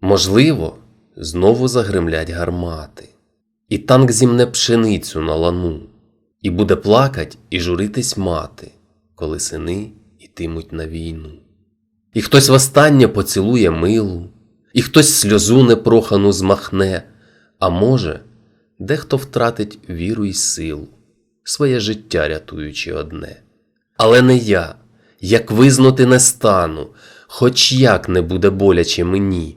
Можливо, знову загремлять гармати, і танк зімне пшеницю на лану, і буде плакать і журитись мати, коли сини йтимуть на війну. І хтось востаннє поцілує милу, і хтось сльозу непрохану змахне, а може, дехто втратить віру й силу, своє життя рятуючи одне. Але не я, як визнати не стану, хоч як не буде боляче мені,